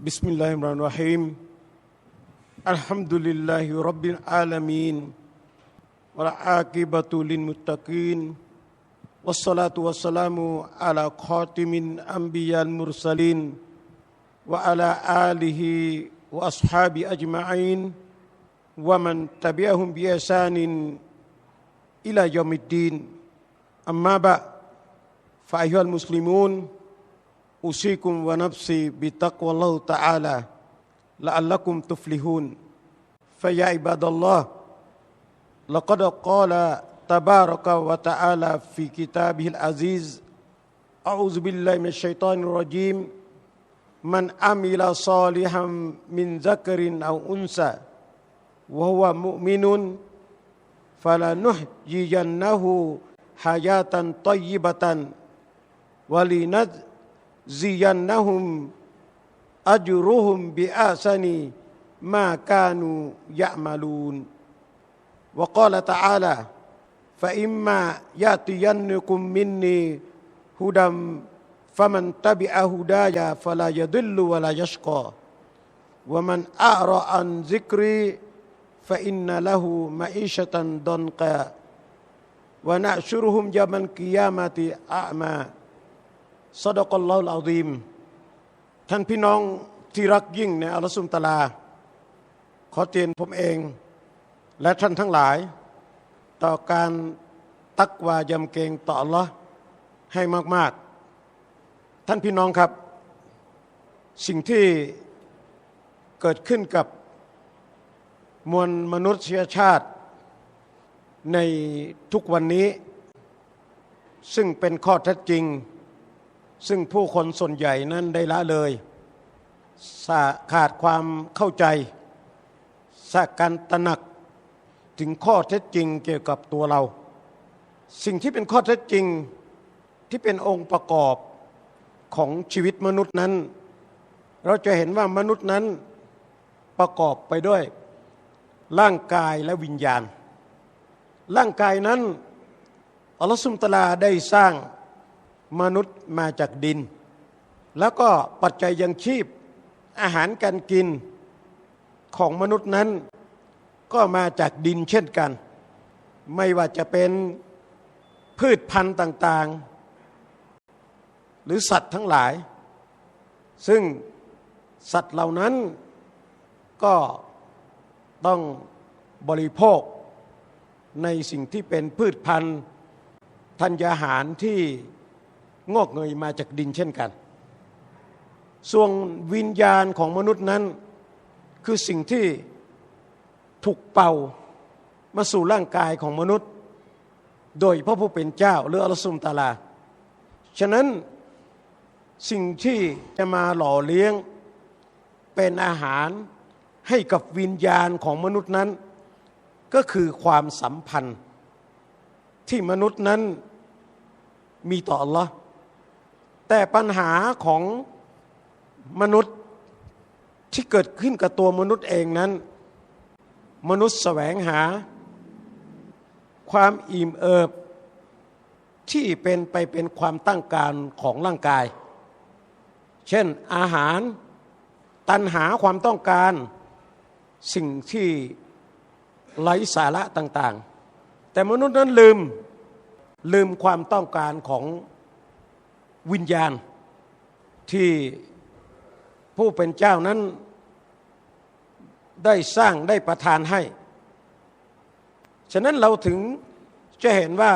بسم الله الرحمن الرحيم الحمد لله رب العالمين والعاقبة للمتقين والصلاة والسلام على خاتم الأنبياء المرسلين وعلى آله وأصحابه أجمعين ومن تبعهم بإحسان إلى يوم الدين أما بعد فأيها المسلمون أوصيكم ونفسي بتقوى الله تعالى لعلكم تفلحون. فيا عباد الله لقد قال تبارك وتعالى في كتابه العزيز أعوذ بالله من الشيطان الرجيم من عمل صالحا من ذكر أو أنثى وهو مؤمن فلنحيينه حياة طيبة ولنجزينهم أجرهم بأحسن ما كانوا يعملون. وقال تعالى فإما يأتينكم مني هدى فمن تبع هداي فلا يضل ولا يشقى ومن أعرى عن ذكري فإن له معيشة ضنكا ونحشرهم يوم القيامة أعمى. สดกลลาลอาดีมท่านพี่น้องที่รักยิ่งในอัลสุมตลา ขอเตือนผมเอง และท่านทั้งหลาย ต่อการตักวายำเกรงต่อละให้มาก ๆ ท่านพี่น้องครับ สิ่งที่เกิดขึ้นกับมวลมนุษยชาติในทุกวันนี้ ซึ่งเป็นข้อแท้จริง ซึ่งผู้คนส่วนใหญ่นั้นได้ละเลยขาดความเข้าใจสาการตระหนักถึงข้อเท็จจริงเกี่ยวกับตัวเรา สิ่งที่เป็นข้อเท็จจริงที่เป็นองค์ประกอบของชีวิตมนุษย์นั้น เราจะเห็นว่ามนุษย์นั้นประกอบไปด้วยร่างกายและวิญญาณ ร่างกายนั้นอัลลอฮฺสุมตลาได้สร้าง มนุษย์มาจากดิน แล้วก็ปัจจัยยังชีพ อาหารการกินของมนุษย์นั้น ก็มาจากดินเช่นกัน ไม่ว่าจะเป็นพืชพันธุ์ต่างๆ หรือสัตว์ทั้งหลาย ซึ่งสัตว์เหล่านั้นก็ต้องบริโภคในสิ่งที่เป็นพืชพันธุ์ธัญญาหารที่ งอกเงยมาจากดินเช่นกัน ส่วนวิญญาณของมนุษย์นั้น คือสิ่งที่ถูกเป่ามาสู่ร่างกายของมนุษย์ โดยพระผู้เป็นเจ้าหรืออัลสุมตาลา ฉะนั้นสิ่งที่จะมาหล่อเลี้ยงเป็นอาหารให้กับวิญญาณของมนุษย์นั้น ก็คือความสัมพันธ์ที่มนุษย์นั้นมีต่อ Allah แต่ปัญหาของมนุษย์ที่เกิดขึ้นกับตัวมนุษย์เองนั้น มนุษย์แสวงหา ความอิ่มเอิบ ที่เป็นไปเป็นความตั้งการของร่างกาย เช่นอาหารตันหาความต้องการสิ่งที่ไร้สาระต่าง ๆ แต่มนุษย์นั้นลืมลืมความต้องการของ วิญญาณที่ผู้เป็นเจ้านั้นได้สร้างได้ประทานให้ ฉะนั้นเราถึงจะเห็นว่า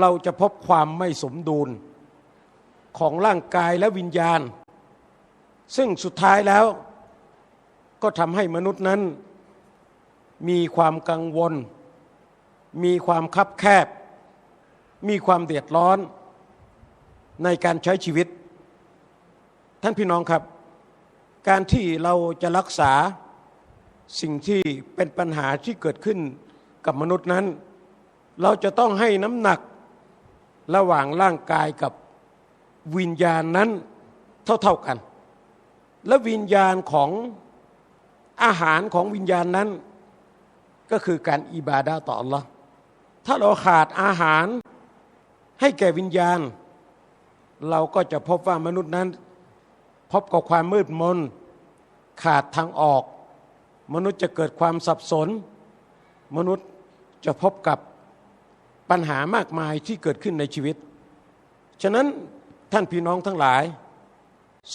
เราจะพบความไม่สมดุลของร่างกายและวิญญาณ ซึ่งสุดท้ายแล้วก็ทำให้มนุษย์นั้น มีความกังวล มีความคับแคบ มีความเดือดร้อน ในการใช้ชีวิต ท่านพี่น้องครับ การที่เราจะรักษาสิ่งที่เป็นปัญหาที่เกิดขึ้นกับมนุษย์นั้น เราจะต้องให้น้ำหนักระหว่างร่างกายกับวิญญาณนั้นเท่าๆกัน และวิญญาณของอาหารของวิญญาณนั้น ก็คือการอิบาดาต่อ Allah ถ้าเราขาดอาหารให้แก่วิญญาณ เราก็จะพบว่ามนุษย์นั้น พบกับความมืดมน ขาดทางออก มนุษย์จะเกิดความสับสน มนุษย์จะพบกับปัญหามากมายที่เกิดขึ้นในชีวิต ฉะนั้นท่านพี่น้องทั้งหลาย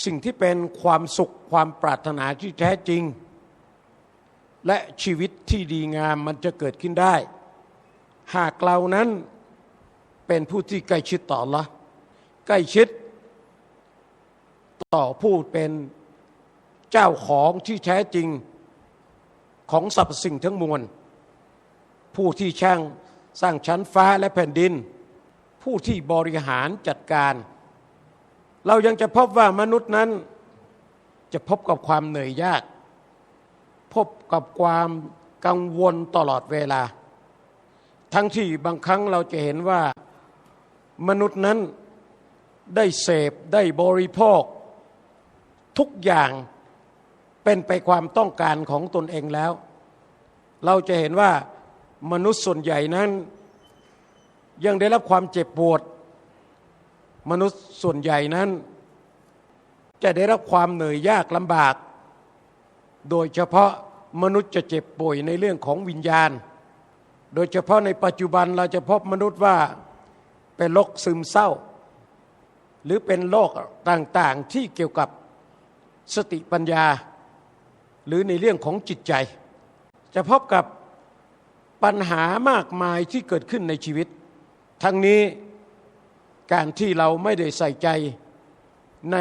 สิ่งที่เป็นความสุขความปรารถนาที่แท้จริง และชีวิตที่ดีงามมันจะเกิดขึ้นได้ หากเรานั้นเป็นผู้ที่ใกล้ชิดต่อละ ใกล้ชิด ต่อผู้เป็นเจ้าของที่แท้จริงของสรรพสิ่งทั้งมวล ผู้ที่ช่างสร้างชั้นฟ้าและแผ่นดิน ผู้ที่บริหารจัดการ เรายังจะพบว่ามนุษย์นั้น จะพบกับความเหนื่อยยาก พบกับความกังวลตลอดเวลา ทั้งที่บางครั้งเราจะเห็นว่ามนุษย์นั้น ได้เสพได้บริโภค ทุกอย่างเป็นไปความต้องการของตนเองแล้ว เราจะเห็นว่ามนุษย์ส่วนใหญ่นั้น ยังได้รับความเจ็บปวด มนุษย์ส่วนใหญ่นั้น จะได้รับความเหนื่อยยากลำบาก โดยเฉพาะมนุษย์จะเจ็บป่วยในเรื่องของวิญญาณ โดยเฉพาะในปัจจุบันเราจะพบมนุษย์ว่าเป็นโรคซึมเศร้า หรือเป็นโรคต่างๆที่เกี่ยวกับสติปัญญา หรือในเรื่องของจิตใจ จะพบกับปัญหามากมายที่เกิดขึ้นในชีวิต ทั้งนี้การที่เราไม่ได้ใส่ใจใน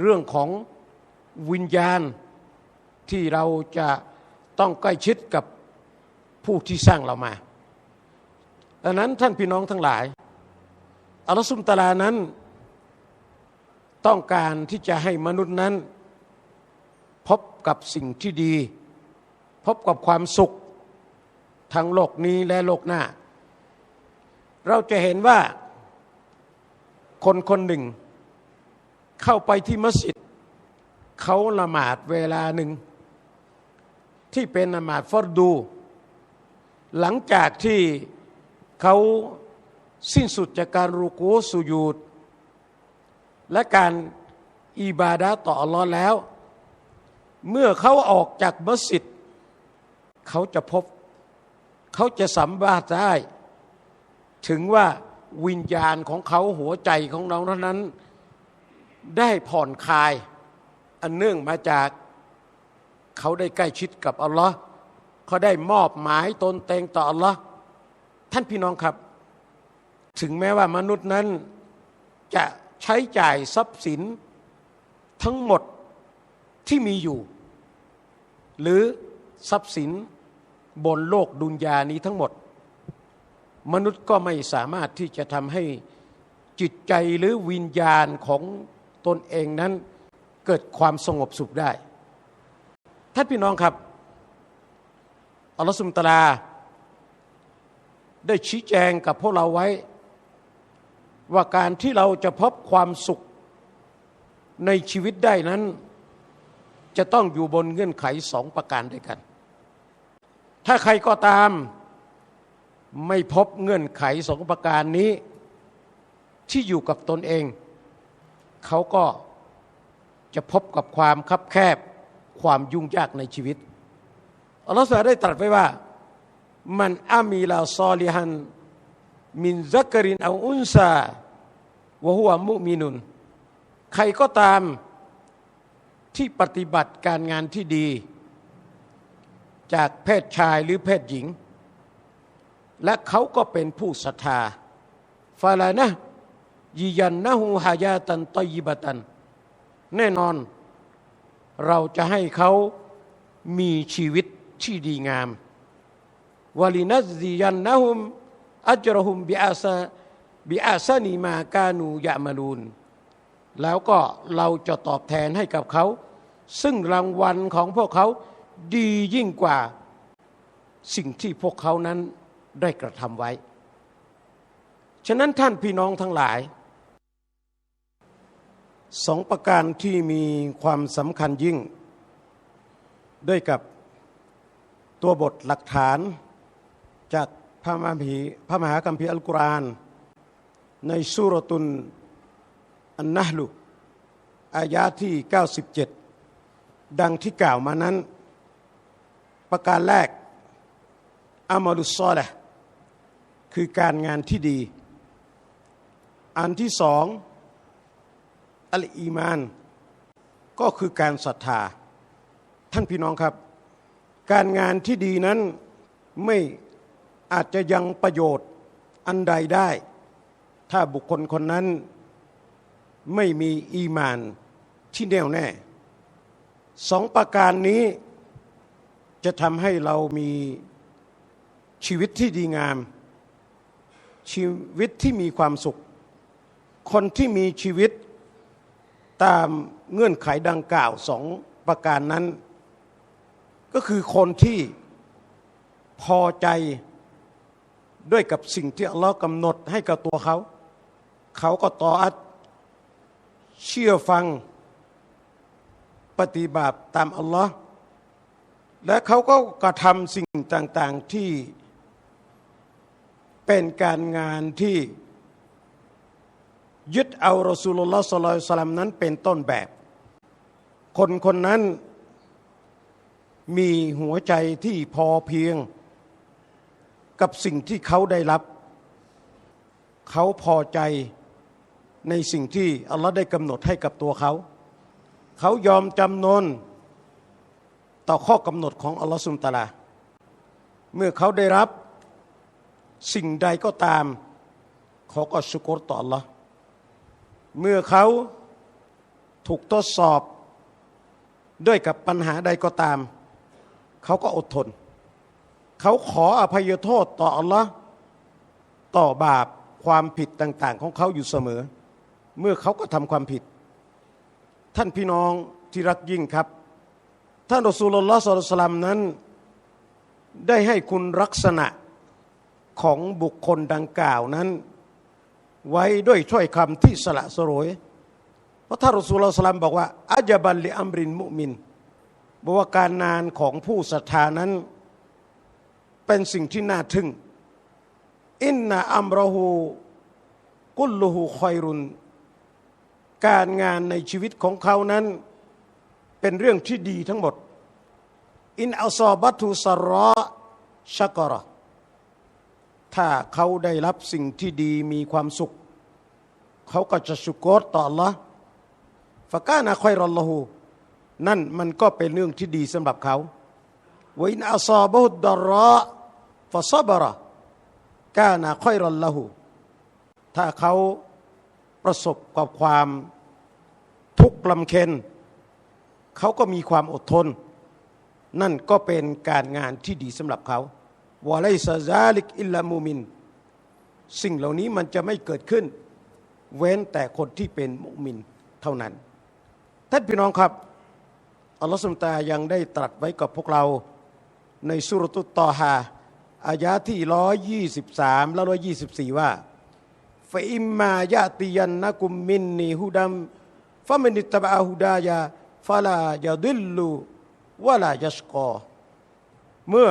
เรื่องของวิญญาณที่เราจะต้องใกล้ชิดกับผู้ที่สร้างเรามาดังนั้นท่านพี่น้องทั้งหลายอัลลอฮฺสุมตาลานั้น ต้องการที่จะให้มนุษย์นั้น พบกับสิ่งที่ดี พบกับความสุข ทั้งโลกนี้และโลกหน้า เราจะเห็นว่าคนคนหนึ่ง เข้าไปที่มัสยิดเขาละหมาดเวลาหนึ่ง ที่เป็นละหมาดฟอรดู หลังจากที่เขาสิ้นสุดจากการรูกูสุยูด และการอิบาดะต่ออัลลอฮ์แล้ว เมื่อเขาออกจากมัสยิดเขาจะพบ เขาจะสัมบาษได้ ถึงว่าวิญญาณของเขาหัวใจของน้องนั้น ได้ผ่อนคลาย อันเนื่องมาจากเขาได้ใกล้ชิดกับอัลลอฮ์เขาได้มอบหมายตนเตงต่ออัลลอฮ์ท่านพี่น้องครับ ถึงแม้ว่ามนุษย์นั้นจะ ใช้จ่ายทรัพย์สินทั้งหมดที่มีอยู่ หรือทรัพย์สินบนโลกดุนยานี้ทั้งหมด มนุษย์ก็ไม่สามารถที่จะทำให้จิตใจหรือวิญญาณของตนเองนั้นเกิดความสงบสุขได้ท่านพี่น้องครับอัลลอฮฺสุมตลาได้ชี้แจงกับพวกเราไว้ ว่าการที่เราจะพบความสุขในชีวิตได้นั้น จะต้องอยู่บนเงื่อนไขสองประการด้วยกัน ถ้าใครก็ตามไม่พบเงื่อนไขสองประการนี้ ที่อยู่กับตนเอง เขาก็จะพบกับความคับแคบความยุ่งยากในชีวิตอัลลอฮฺได้ตรัสไว้ว่า มันอามีลาซอลิฮัน มินซักรินเอาอุนซาวะฮัวมุมินุน ใครก็ตามที่ปฏิบัติการงานที่ดี จากเพศชายหรือเพศหญิง และเขาก็เป็นผู้ศรัทธาฟาลานะยียันนะฮูฮายาตันตยิบตัน แน่นอน เราจะให้เขามีชีวิตที่ดีงามวลินัซดียันนะฮุม อัจรหุมบิอาซาบิอาซานีมากานูยะมาลูน แล้วก็เราจะตอบแทนให้กับเขา ซึ่งรางวัลของพวกเขาดียิ่งกว่าสิ่งที่พวกเขานั้นได้กระทำไว้ ฉะนั้นท่านพี่น้องทั้งหลายสองประการที่มีความสำคัญยิ่ง ด้วยกับตัวบทหลักฐานจาก พระมหาพระมหาคัมภีอัลกุรอานในสุรตุนอันนะลุอายาที่ 97 ดังที่กล่าวมานั้น ประการแรกอามาลุซอลห์คือการงานที่ดี อันที่สองอัลอีมาน ก็คือการศรัทธา ท่านพี่น้องครับ การงานที่ดีนั้นไม่ อาจจะยังประโยชน์อันใดได้ ถ้าบุคคลคนนั้นไม่มีอีมานที่แน่วแน่สองประการนี้จะทำให้เรามีชีวิตที่ดีงาม ชีวิตที่มีความสุข คนที่มีชีวิตตามเงื่อนไขดังกล่าวสองประการนั้น ก็คือคนที่พอใจ ด้วยกับสิ่งที่อัลลอฮ์กำหนดให้กับตัวเขา เขาก็ต่ออัดเชื่อฟังปฏิบัติตามอัลลอฮ์และเขาก็กระทำสิ่งต่างๆที่เป็นการงานที่ยึดเอารอสูลุลลอฮ์สลลัลสลัมนั้นเป็นต้นแบบ คนคนนั้นมีหัวใจที่พอเพียง กับสิ่งที่เขาได้รับ เขาพอใจในสิ่งที่อัลลอฮ์ได้กำหนดให้กับตัวเขา เขายอมจำนนต่อข้อกำหนดของอัลลอฮ์สุลตาลา เมื่อเขาได้รับสิ่งใดก็ตามเขาก็ชุกรต่ออัลลอฮ์เมื่อเขาถูกทดสอบด้วยกับปัญหาใดก็ตาม เขาก็อดทน เขาขออภัยโทษต่ออัลลอฮ์ต่อบาปความผิดต่าง ๆ ของเขาอยู่เสมอ เมื่อเขาก็ทำความผิด ท่านพี่น้องที่รักยิ่งครับ ท่านรอสูลลอฮ์สุลตัลมนั้น ได้ให้คุณลักษณะของบุคคลดังกล่าวนั้น ไว้ด้วยถ้อยคำที่สละสรวยเพราะท่านรอสูลลอฮ์สลามบอกว่าอาจบันลิอัมรินมุมินบอกว่าการนานของผู้ศรัทธานั้น เป็นสิ่งที่น่าทึ่ง อินนาอัมรหูกุลลูหูคอยรุน การงานในชีวิตของเขานั้น เป็นเรื่องที่ดีทั้งหมด อินอัลซอบัตุสรอชักรถ้าเขาได้รับสิ่งที่ดีมีความสุข เขาก็จะชุกรต่อ Allah ฟะกานะคอยรอลลอฮูนั่นมันก็เป็นเรื่องที่ดีสำหรับเขาวินอัลซอบุดดรอ ฟะซบระกานะคอยรอลลอฮูถ้าเขาประสบกับความทุกข์ลำเค็นเขาก็มีความอดทน นั่นก็เป็นการงานที่ดีสำหรับเขาวะไลซาซาลิกอิลลามูมิน สิ่งเหล่านี้มันจะไม่เกิดขึ้น เว้นแต่คนที่เป็นมุมินเท่านั้น ท่านพี่น้องครับ อัลลอฮฺสุลตายังได้ตรัสไว้กับพวกเราในสุรตุตตอฮา อายาที่ร้อยยี่สิบสามและร้อยยี่สิบสี่ว่าฟอิมมายาติยันนักุมมินนีฮุดัมฟะมินิตบะฮุดายาฟะลายาดิลลูวะลายัสกอเมื่อ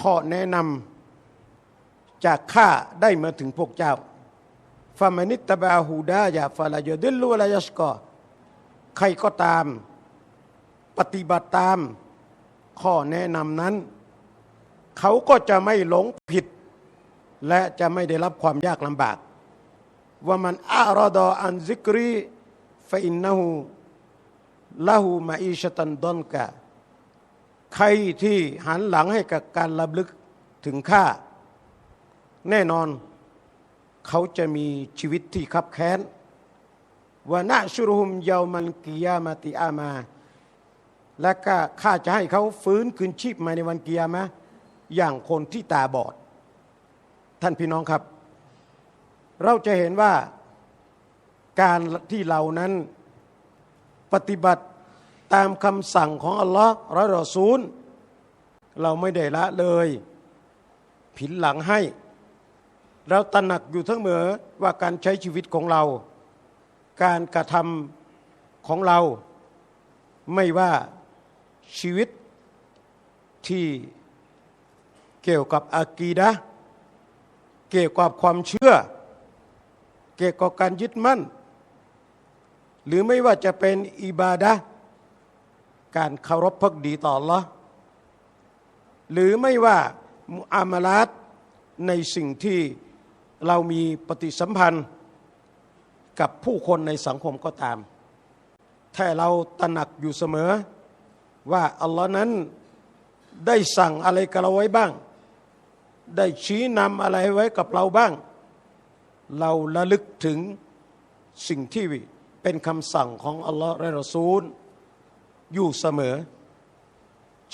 ข้อแนะนำจากข้าได้มาถึงพวกเจ้าฟามานิตบาฮูดายาฟาลายดิลลูลายัสกอใครก็ตาม ปฏิบัติตามข้อแนะนำนั้น เขาก็จะไม่หลงผิด และจะไม่ได้รับความยากลำบาก ว่ามันอารอดออันซิกรีฟอินนหูละหูมาอิชตันดอนกะใครที่หันหลังให้กับการระลึกถึงข้าแน่นอนเขาจะมีชีวิตที่คับแค้นวานะชุรุมเยามันกิยามาติอามา และก็ข้าจะให้เขาฟื้นคืนชีพมาในวันกิยามะ อย่างคนที่ตาบอด ท่านพี่น้องครับ เราจะเห็นว่าการที่เรานั้นปฏิบัติตามคำสั่งของอัลลอฮ์และรอซูล เราไม่ได้ละเลย ผินหลังให้ เราตระหนักอยู่ทั้งเมือว่าการใช้ชีวิตของเรา การกระทำของเราไม่ว่าชีวิตที่ เกี่ยวกับอากีดะเกี่ยวกับความเชื่อ เกี่ยวกับการยึดมั่น หรือไม่ว่าจะเป็นอิบาดะการเคารพพักดีต่อ Allah หรือไม่ว่ามุอามาลาตในสิ่งที่เรามีปฏิสัมพันธ์กับผู้คนในสังคมก็ตาม ถ้าเราตระหนักอยู่เสมอ ว่าอัลลอฮ์นั้นได้สั่งอะไรกับเราไว้บ้าง ได้ชี้นำอะไรไว้กับเราบ้าง เราระลึกถึงสิ่งที่เป็นคำสั่งของอัลลอฮ์และรอซูล อยู่เสมอ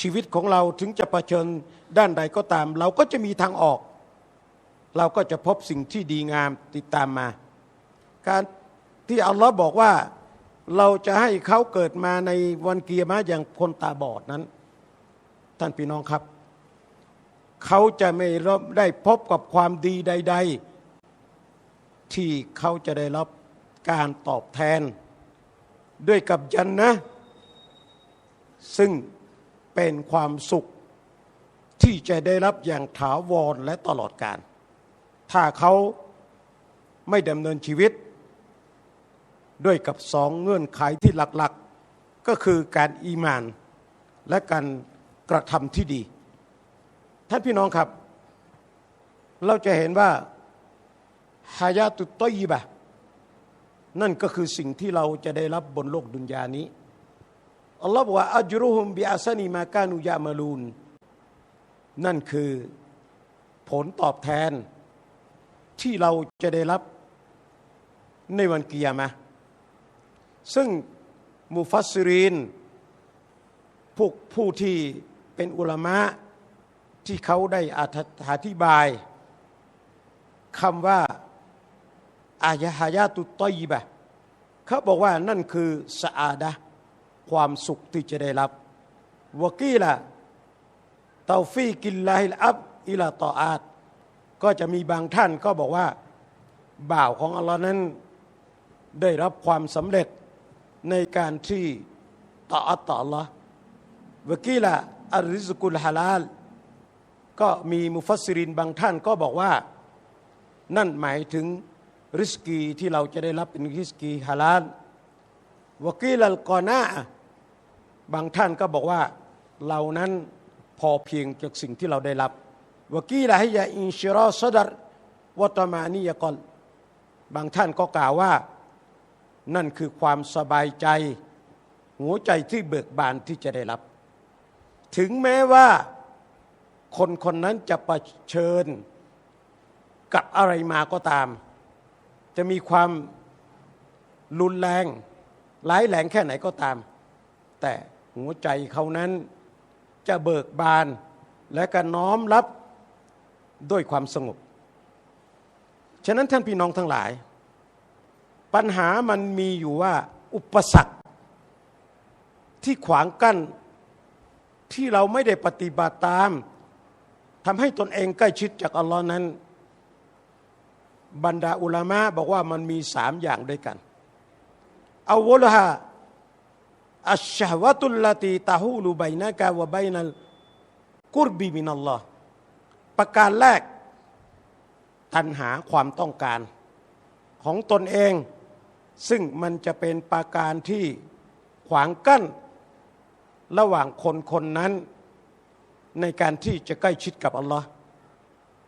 ชีวิตของเราถึงจะะเผชิญด้านใดก็ตาม เราก็จะมีทางออก เราก็จะพบสิ่งที่ดีงามติดตามมา การที่อัลลอฮ์บอกว่าเราจะให้เขาเกิดมาในวันเกียร์มาอย่างคนตาบอดนั้น ท่านพี่น้องครับ เขาจะไม่ได้พบกับความดีใด ๆ ที่เขาจะได้รับการตอบแทน ด้วยกับยันนะ ซึ่งเป็นความสุขที่จะได้รับอย่างถาวรและตลอดกาลถ้าเขาไม่ดำเนินชีวิต ด้วยกับสองเงื่อนไขที่หลักๆก็คือการอีมาน และการกระทำที่ดี ท่านพี่น้องครับ เราจะเห็นว่าฮายาตุตตอยบะนั่นก็คือสิ่งที่เราจะได้รับบนโลกดุนยานี้อัลลอฮ์บอกว่าอัจรุฮุมบิอาซานีมากานุยามาลูนนั่นคือผลตอบแทนที่เราจะได้รับในวันกิยามะซึ่งมุฟัสซิรินพวกผู้ที่เป็นอุลามะ ที่เขาได้อธิบายคำว่าอายะฮายาตุตอยบะเขาบอกว่านั่นคือสะอาดะความสุขที่จะได้รับวกีละเตาฟีกิลลาฮิลอับอิลาตออาตก็จะมีบางท่านก็บอกว่าบ่าวของอัลลอฮ์นั้นได้รับความสำเร็จในการที่ต่ออัตต่ออัลลอฮ์วกีละอัลริสกุลฮาลาล ก็มีมุฟัสซิรินบางท่านก็บอกว่านั่นหมายถึงริสกีที่เราจะได้รับเป็นริสกีฮาลาลวกีลลกอนาบางท่านก็บอกว่าเรานั้นพอเพียงจากสิ่งที่เราได้รับวกีลาฮิยาอินชิรอสดรวตมานียกอลบางท่านก็กล่าวว่านั่นคือความสบายใจ หัวใจที่เบิกบานที่จะได้รับ ถึงแม้ว่า คนคนนั้นจะประเชิญกับอะไรมาก็ตาม จะมีความรุนแรงร้ายแรงแค่ไหนก็ตาม แต่หัวใจเขานั้นจะเบิกบานและก็น้อมรับด้วยความสงบ ฉะนั้นท่านพี่น้องทั้งหลาย ปัญหามันมีอยู่ว่าอุปสรรคที่ขวางกั้นที่เราไม่ได้ปฏิบัติตาม ทำให้ตนเองใกล้ชิดจากอัลลอฮ์นั้น บรรดาอุลามะบอกว่ามันมีสามอย่างด้วยกันอาวลฮะอัชชาวะตุลลตีตาฮูลูบนะกาวะบัยนัลกุรบีมินัลลอฮ์ประการแรก ตัณหาความต้องการ ของตนเอง ซึ่งมันจะเป็นประการที่ขวางกั้น ระหว่างคนคนนั้น ในการที่จะใกล้ชิดกับอัลลอฮ์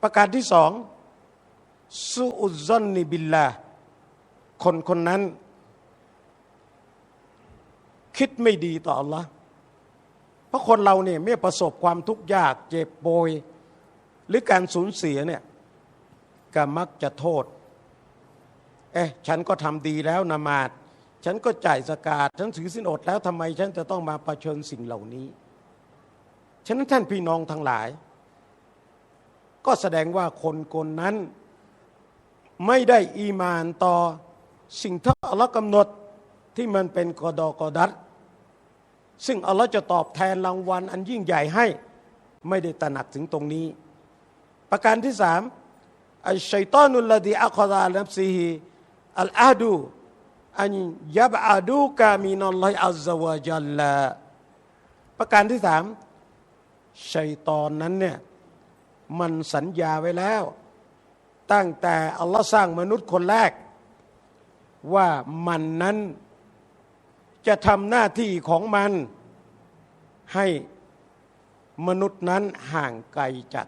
ประการที่สองสุอุซอนนิบิลลาคนคนนั้น คิดไม่ดีต่ออัลลอฮ์เพราะคนเราเนี่ยเมื่อประสบความทุกข์ยากเจ็บโบยหรือการสูญเสียเนี่ยก็มักจะโทษ เอ๊ะฉันก็ทำดีแล้วนามาดฉันก็จ่ายสกาดฉันถือสินอดแล้วทำไมฉันจะต้องมาประชิญสิ่งเหล่านี้ ฉะนั้นท่านพี่น้องทั้งหลาย ก็แสดงว่าคนคนนั้นไม่ได้อีมานต่อ สิ่งที่อัลลอฮ์กำหนดที่มันเป็นกอดอกอดัดซึ่งอัลลอฮ์จะตอบแทนรางวัลอันยิ่งใหญ่ให้ไม่ได้ตระหนักถึงตรงนี้ ประการที่สามอัลชัยตานุลลดีอัคดาลับซีฮีอัลอาดูอันยับอาดูกามินัลลอฮิอัลลอฮฺวะจัลลาประการที่สาม ชัยตอนนั้นเนี่ยมันสัญญาไว้แล้ว ตั้งแต่อัลลอฮ์สร้างมนุษย์คนแรก ว่ามันนั้นจะทำหน้าที่ของมันให้มนุษย์นั้นห่างไกลจาก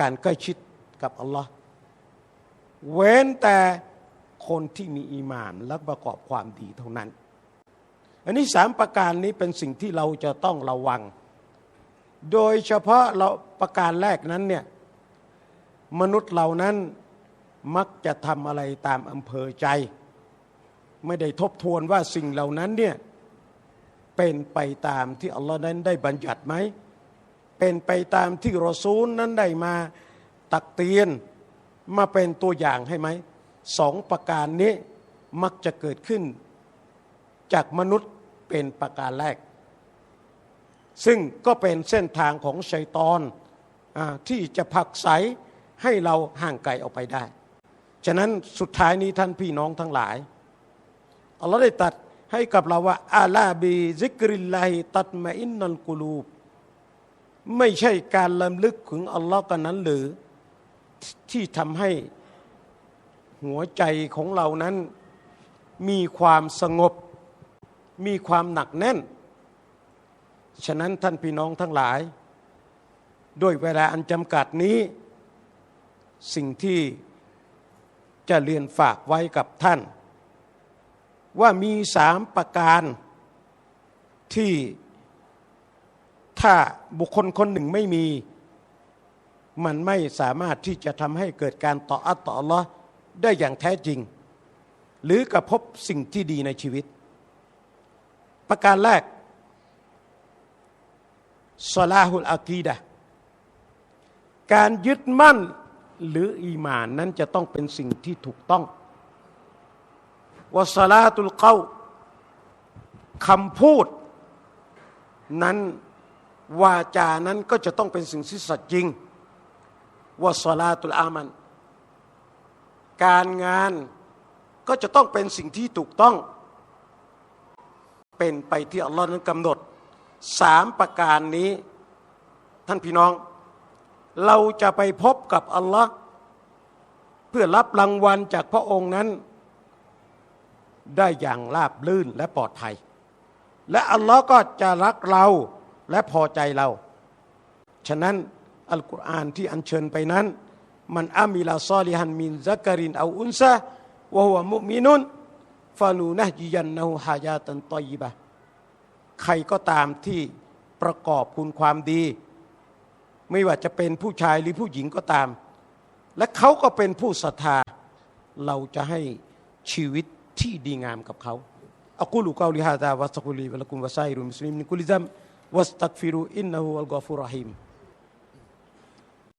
การใกล้ชิดกับอัลลอฮ์เว้นแต่คนที่มีอีมานและประกอบความดีเท่านั้น อันนี้สามประการนี้เป็นสิ่งที่เราจะต้องระวัง โดยเฉพาะเราประการแรกนั้นเนี่ยมนุษย์เหล่านั้นมักจะทำอะไรตามอำเภอใจ ไม่ได้ทบทวนว่าสิ่งเหล่านั้นเนี่ยเป็นไปตามที่อัลลอฮ์นั้นได้บัญญัติไหม เป็นไปตามที่รอซูลนั้นได้มาตักเตือนมาเป็นตัวอย่างให้ไหมสองประการนี้มักจะเกิดขึ้นจากมนุษย์เป็นประการแรก ซึ่งก็เป็นเส้นทางของชัยตอนอที่จะผลักไสให้เราห่างไกลออกไปได้ ฉะนั้นสุดท้ายนี้ท่านพี่น้องทั้งหลายอัลลอฮ์ได้ตัดให้กับเราว่าอาลาบีซิกริลลาฮิตัดมาอินนัลกุลูบไม่ใช่การลำลึกถึงอัลลอฮ์กันนั้นหรือที่ทำให้หัวใจของเรานั้นมีความสงบ มีความหนักแน่น ฉะนั้นท่านพี่น้องทั้งหลาย ด้วยเวลาอันจำกัดนี้ สิ่งที่จะเรียนฝากไว้กับท่าน ว่ามีสามประการที่ถ้าบุคคลคนหนึ่งไม่มี มันไม่สามารถที่จะทำให้เกิดการต่ออัตต่อลลอฮ์ได้อย่างแท้จริง หรือกระพบสิ่งที่ดีในชีวิต ประการแรก ซลาฮุลอากีดะการยึดมั่นหรืออีหมานนั้นจะต้องเป็นสิ่งที่ถูกต้องวสลาตุลเก้าคำพูด นั้นวาจานั้นก็จะต้องเป็นสิ่งที่สัจจริงวสลาตุลอามัน การงานก็จะต้องเป็นสิ่งที่ถูกต้อง เป็นไปที่อัลลอฮ์นั้นกำหนด สามประการนี้ ท่านพี่น้อง เราจะไปพบกับอัลลอฮ์เพื่อรับรางวัลจากพระองค์นั้น ได้อย่างราบลื่นและปลอดภัย และอัลลอฮ์ก็จะรักเราและพอใจเรา ฉะนั้นอัลกุรอานที่อัญเชิญไปนั้น มันอามิลาซอลิฮันมินซักรินเอาอุนซะวะฮุวะมุมินุนฟานูนะจิยันนะฮูฮายาตันตอยบะ ใครก็ตามที่ประกอบคุณความดี ไม่ว่าจะเป็นผู้ชายหรือผู้หญิงก็ตาม และเขาก็เป็นผู้ศรัทธา เราจะให้ชีวิตที่ดีงามกับเขาอักุลูกาลิฮาดาวัสักุลีวะลกุมวะไซรุมุสลิมนิกุลิซัมวัสตักฟิรุอินนะฮูอัลกอฟุรรหิม